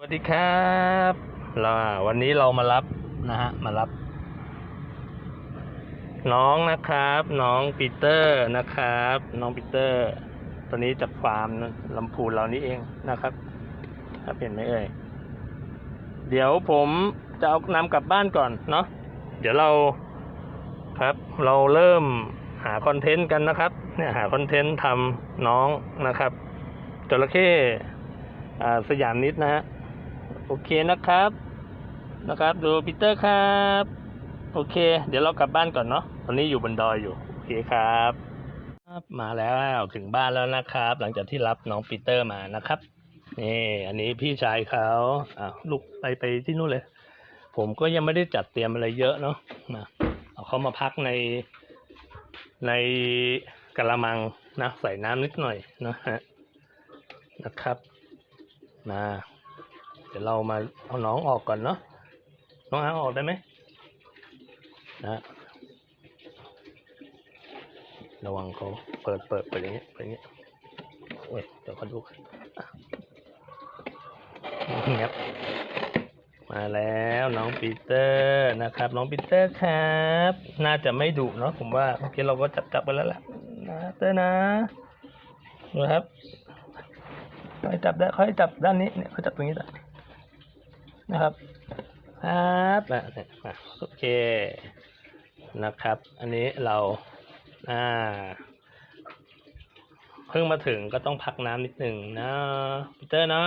สวัสดีครับเราวันนี้เรามารับนะฮะ มารับ น้องนะครับ น้องปีเตอร์นะครับ น้องปีเตอร์ตอนนี้จากฟาร์มลำพูนเรานี่เองนะครับถ้าเห็นไหมเอ่ย เดี๋ยวผมจะเอานำกลับบ้านก่อนเนาะ เดี๋ยวเราครับ เราเริ่มหาคอนเทนต์กันนะครับ เนี่ยหาคอนเทนต์ทำน้องนะครับจระเข้อสยามนิดนะฮะ โอเคนะครับ นะครับ ดูปีเตอร์ครับ โอเค เดี๋ยวเรากลับบ้านก่อนเนาะ ตอนนี้อยู่บนดอยอยู่ โอเคครับมาแล้วถึงบ้านแล้วนะครับ หลังจากที่รับน้องปีเตอร์มานะครับ นี่อันนี้พี่ชายเขาอ่าลูกไปไปที่นู่นเลย ผมก็ยังไม่ได้จัดเตรียมอะไรเยอะเนาะมาเอาเขามาพักในในกระมังนะใส่น้ำนิดหน่อยนะฮะนะครับมา เดี๋ยวเรามาเอาน้องออกก่อนเนาะน้องอาออกได้ไหมนะระวังเขาเปิดเปิดเปิดอย่างเงี้ยเปิดอย่างเงี้ยโอ้ยเดี๋ยวเขาดูกันอะเงียบมาแล้วน้องปีเตอร์นะครับ น้องปีเตอร์ครับ น่าจะไม่ดุเนาะผมว่าโอเคเราก็จับจับไปแล้วแหละนะเตอร์นะดูครับเขาให้จับได้เขาให้จับด้านนี้เนี่ยเขาจับตรงนี้แหละ นะครับครับโอเคนะครับ อันนี้เราอ่าเพิ่งมาถึงก็ต้องพักน้ำนิดหนึ่งนะปีเตอร์นะ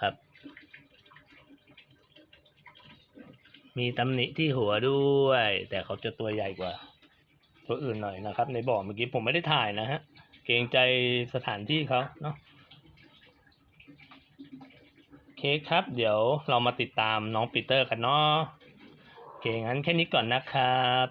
ครับ มีตำหนิที่หัวด้วย แต่เขาจะตัวใหญ่กว่า ตัวอื่นหน่อยนะครับ ในบ่อเมื่อกี้ผมไม่ได้ถ่ายนะฮะ เกรงใจสถานที่เขาเนาะ เคครับ เดี๋ยวเรามาติดตามน้องปีเตอร์กันเนาะโอเคงั้นแค่นี้ก่อนนะครับ